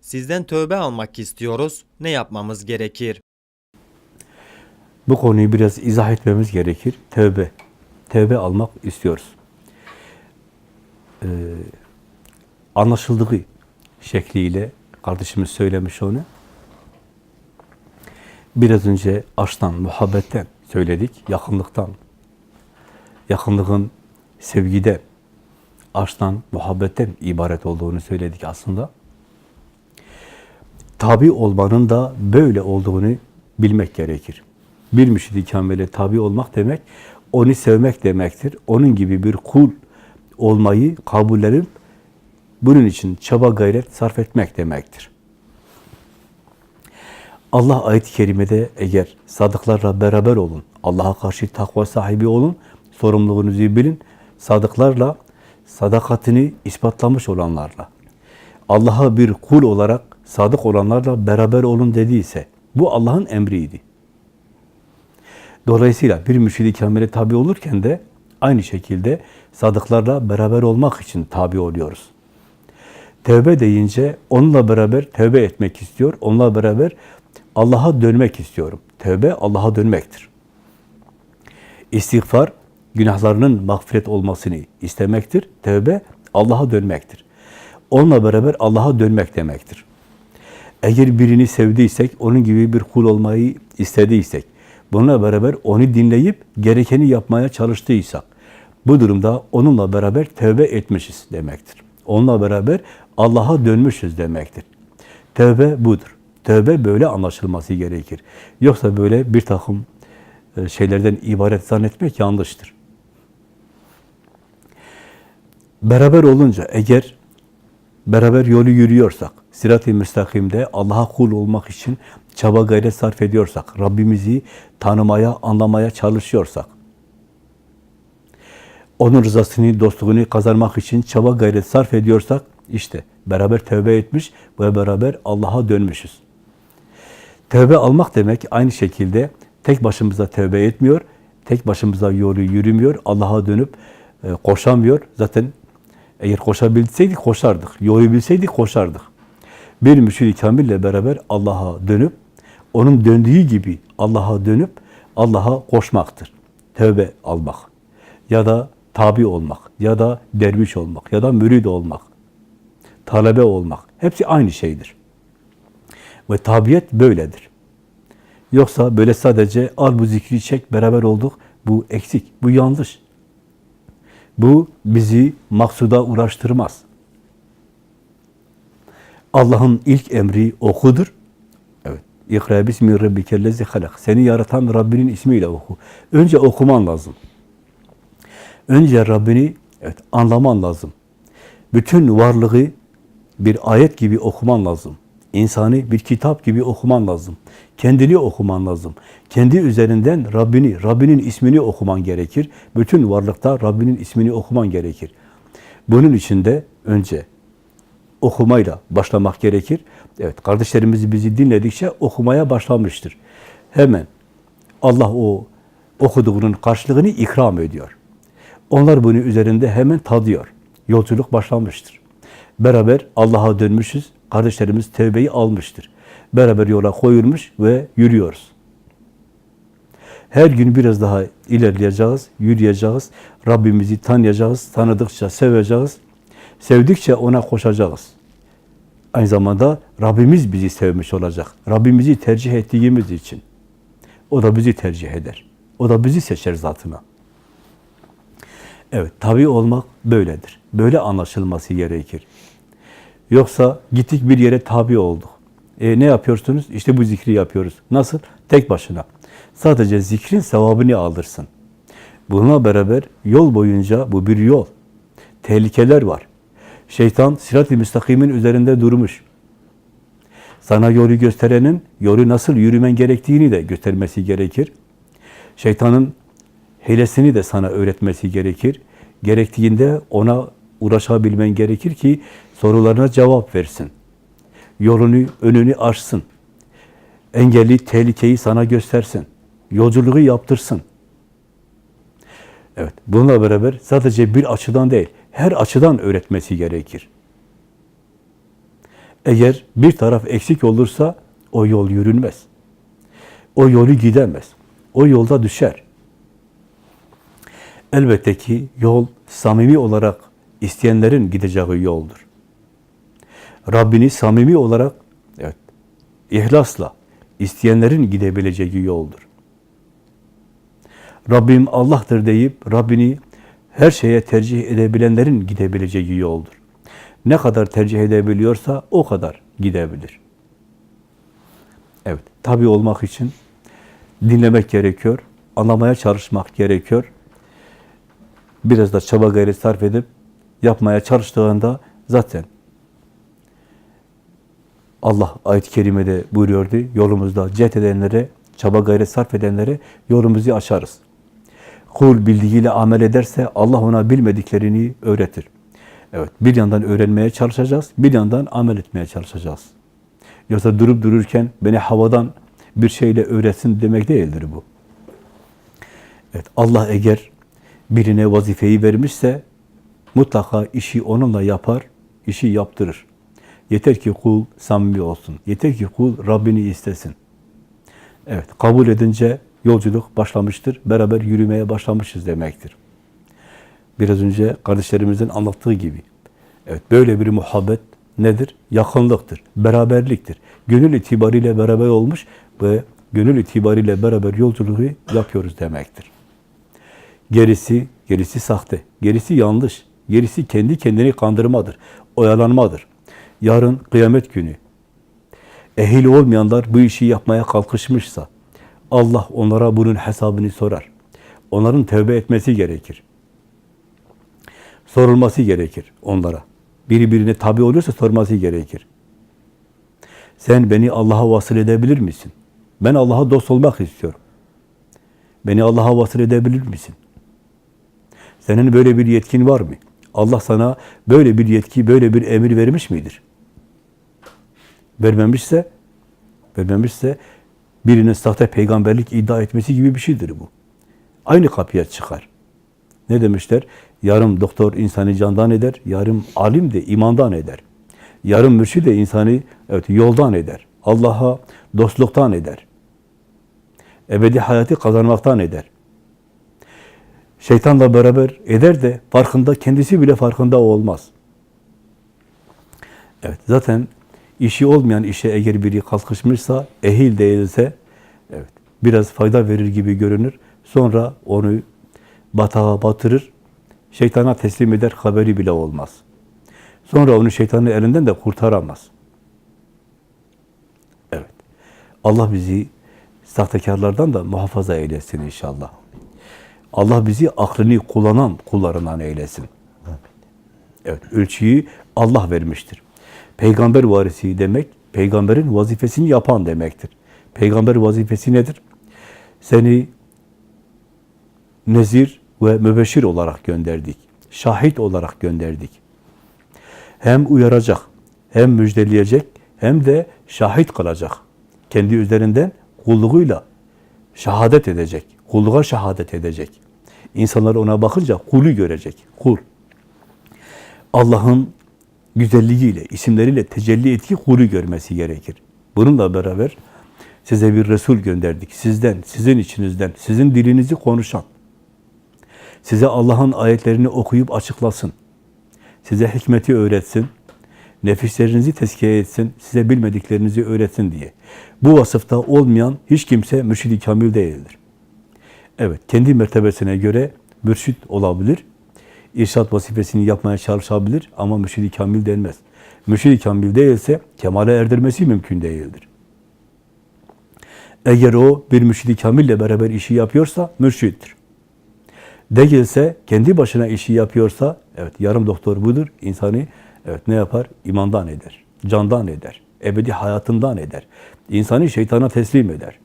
Sizden tövbe almak istiyoruz. Ne yapmamız gerekir? Bu konuyu biraz izah etmemiz gerekir. Tövbe. Tövbe almak istiyoruz. Ee, anlaşıldığı şekliyle kardeşimiz söylemiş onu. Biraz önce aşktan, muhabbetten söyledik. Yakınlıktan. Yakınlığın sevgiden, aşktan, muhabbetten ibaret olduğunu söyledik aslında. Tabi olmanın da böyle olduğunu bilmek gerekir. Bir müşid-i kamile tabi olmak demek, onu sevmek demektir. Onun gibi bir kul olmayı kabullenip bunun için çaba gayret sarf etmek demektir. Allah ayet-i kerimede eğer sadıklarla beraber olun, Allah'a karşı takva sahibi olun, sorumluluğunuzu bilin, sadıklarla, sadakatini ispatlamış olanlarla, Allah'a bir kul olarak sadık olanlarla beraber olun dediyse, bu Allah'ın emriydi. Dolayısıyla bir mürşid-i kamile tabi olurken de aynı şekilde sadıklarla beraber olmak için tabi oluyoruz. Tevbe deyince onunla beraber tevbe etmek istiyor, onunla beraber Allah'a dönmek istiyorum. Tevbe Allah'a dönmektir. İstiğfar, günahlarının mağfiret olmasını istemektir. Tevbe Allah'a dönmektir. Onunla beraber Allah'a dönmek demektir. Eğer birini sevdiysek, onun gibi bir kul olmayı istediysek, bununla beraber onu dinleyip gerekeni yapmaya çalıştıysak, bu durumda onunla beraber tevbe etmişiz demektir. Onunla beraber Allah'a dönmüşüz demektir. Tevbe budur. Tevbe böyle anlaşılması gerekir. Yoksa böyle bir takım e, şeylerden ibaret zannetmek yanlıştır. Beraber olunca eğer beraber yolu yürüyorsak, sirat-i müstakimde Allah'a kul olmak için çaba gayret sarf ediyorsak, Rabbimizi tanımaya, anlamaya çalışıyorsak, onun rızasını, dostluğunu kazanmak için çaba gayret sarf ediyorsak, işte beraber tövbe etmiş ve beraber Allah'a dönmüşüz. Tövbe almak demek aynı şekilde tek başımıza tövbe etmiyor, tek başımıza yolu yürümüyor, Allah'a dönüp e, koşamıyor. Zaten eğer koşabilseydik koşardık, yolu bilseydik koşardık. Bir müşid-i kamille beraber Allah'a dönüp, onun döndüğü gibi Allah'a dönüp Allah'a koşmaktır. Tövbe almak ya da tabi olmak ya da derviş olmak ya da mürid olmak, talebe olmak hepsi aynı şeydir. Ve tabiyet böyledir. Yoksa böyle sadece al bu zikri çek beraber olduk bu eksik, bu yanlış. Bu bizi maksuda uğraştırmaz. Allah'ın ilk emri okudur. Evet. İkra bismi rabbikellezi halak. Seni yaratan Rabbinin ismiyle oku. Önce okuman lazım. Önce Rabbini evet, anlaman lazım. Bütün varlığı bir ayet gibi okuman lazım. İnsanı bir kitap gibi okuman lazım. Kendini okuman lazım. Kendi üzerinden Rabbini, Rabbinin ismini okuman gerekir. Bütün varlıkta Rabbinin ismini okuman gerekir. Bunun için de önce okumayla başlamak gerekir. Evet, kardeşlerimiz bizi dinledikçe okumaya başlamıştır. Hemen Allah o okuduğunun karşılığını ikram ediyor. Onlar bunu üzerinde hemen tadıyor. Yolculuk başlamıştır. Beraber Allah'a dönmüşüz. Kardeşlerimiz tevbeyi almıştır. Beraber yola koyulmuş ve yürüyoruz. Her gün biraz daha ilerleyeceğiz, yürüyeceğiz. Rabbimizi tanıyacağız, tanıdıkça seveceğiz. Sevdikçe ona koşacağız. Aynı zamanda Rabbimiz bizi sevmiş olacak. Rabbimizi tercih ettiğimiz için. O da bizi tercih eder. O da bizi seçer zatına. Evet, tabi olmak böyledir. Böyle anlaşılması gerekir. Yoksa gittik bir yere tabi olduk. E, ne yapıyorsunuz? İşte bu zikri yapıyoruz. Nasıl? Tek başına. Sadece zikrin sevabını alırsın. Bununla beraber yol boyunca bu bir yol. Tehlikeler var. Şeytan sirat-i müstakimin üzerinde durmuş. Sana yolu gösterenin yolu nasıl yürümen gerektiğini de göstermesi gerekir. Şeytanın hilesini de sana öğretmesi gerekir. Gerektiğinde ona uğraşabilmen gerekir ki sorularına cevap versin. Yolunu, önünü açsın. Engelli, tehlikeyi sana göstersin. Yolculuğu yaptırsın. Evet, bununla beraber sadece bir açıdan değil, her açıdan öğretmesi gerekir. Eğer bir taraf eksik olursa o yol yürünmez. O yolu gidemez. O yolda düşer. Elbette ki yol samimi olarak isteyenlerin gideceği yoldur. Rabbini samimi olarak evet, ihlasla isteyenlerin gidebileceği yoldur. Rabbim Allah'tır deyip Rabbini her şeye tercih edebilenlerin gidebileceği yoldur. Ne kadar tercih edebiliyorsa o kadar gidebilir. Evet, tabi olmak için dinlemek gerekiyor, anlamaya çalışmak gerekiyor. Biraz da çaba gayret sarf edip yapmaya çalıştığında zaten Allah ayet-i kerimede buyuruyordu. Yolumuzda cet edenlere, çaba gayret sarf edenlere yolumuzu açarız. Kul bildiğiyle amel ederse Allah ona bilmediklerini öğretir. Evet, bir yandan öğrenmeye çalışacağız, bir yandan amel etmeye çalışacağız. Yoksa durup dururken beni havadan bir şeyle öğretsin demek değildir bu. Evet, Allah eğer birine vazifeyi vermişse mutlaka işi onunla yapar, işi yaptırır. Yeter ki kul samimi olsun. Yeter ki kul Rabbini istesin. Evet, kabul edince yolculuk başlamıştır. Beraber yürümeye başlamışız demektir. Biraz önce kardeşlerimizin anlattığı gibi. Evet, böyle bir muhabbet nedir? Yakınlıktır, beraberliktir. Gönül itibariyle beraber olmuş ve gönül itibariyle beraber yolculuğu yapıyoruz demektir. Gerisi, gerisi sahte, gerisi yanlış, gerisi kendi kendini kandırmadır, oyalanmadır. Yarın kıyamet günü ehil olmayanlar bu işi yapmaya kalkışmışsa Allah onlara bunun hesabını sorar. Onların tövbe etmesi gerekir. Sorulması gerekir onlara. Biri birine tabi olursa sorması gerekir. Sen beni Allah'a vasıl edebilir misin? Ben Allah'a dost olmak istiyorum. Beni Allah'a vasıl edebilir misin? Senin böyle bir yetkin var mı? Allah sana böyle bir yetki, böyle bir emir vermiş midir? Vermemişse, vermemişse birinin sahte peygamberlik iddia etmesi gibi bir şeydir bu. Aynı kapıya çıkar. Ne demişler? Yarım doktor insanı candan eder, yarım alim de imandan eder. Yarım mürşid de insanı evet, yoldan eder. Allah'a dostluktan eder. Ebedi hayatı kazanmaktan eder. Şeytanla beraber eder de farkında, kendisi bile farkında olmaz. Evet, zaten işi olmayan işe eğer biri kalkışmışsa, ehil değilse, evet, biraz fayda verir gibi görünür. Sonra onu batağa batırır, şeytana teslim eder, haberi bile olmaz. Sonra onu şeytanın elinden de kurtaramaz. Evet. Allah bizi sahtekarlardan da muhafaza eylesin inşallah. Allah bizi aklını kullanan kullarından eylesin. Evet, ölçüyü Allah vermiştir. Peygamber varisi demek, peygamberin vazifesini yapan demektir. Peygamber vazifesi nedir? Seni nezir ve mübeşir olarak gönderdik. Şahit olarak gönderdik. Hem uyaracak, hem müjdeleyecek, hem de şahit kılacak. Kendi üzerinden kulluğuyla şehadet edecek. Kulluğa şehadet edecek. İnsanlar ona bakınca kulu görecek. Kul. Allah'ın güzelliğiyle, isimleriyle tecelli ettiği kulü görmesi gerekir. Bununla beraber size bir Resul gönderdik. Sizden, sizin içinizden, sizin dilinizi konuşan, size Allah'ın ayetlerini okuyup açıklasın, size hikmeti öğretsin, nefislerinizi tezkiye etsin, size bilmediklerinizi öğretsin diye. Bu vasıfta olmayan hiç kimse mürşid-i kamil değildir. Evet, kendi mertebesine göre mürşid olabilir, irşad vazifesini yapmaya çalışabilir ama mürşid-i kamil denmez. Mürşid-i kamil değilse kemale erdirmesi mümkün değildir. Eğer o bir mürşid-i kamille beraber işi yapıyorsa mürşittir. Değilse, kendi başına işi yapıyorsa, evet yarım doktor budur, insanı evet ne yapar? İmandan eder, candan eder, ebedi hayatından eder. İnsanı şeytana teslim eder.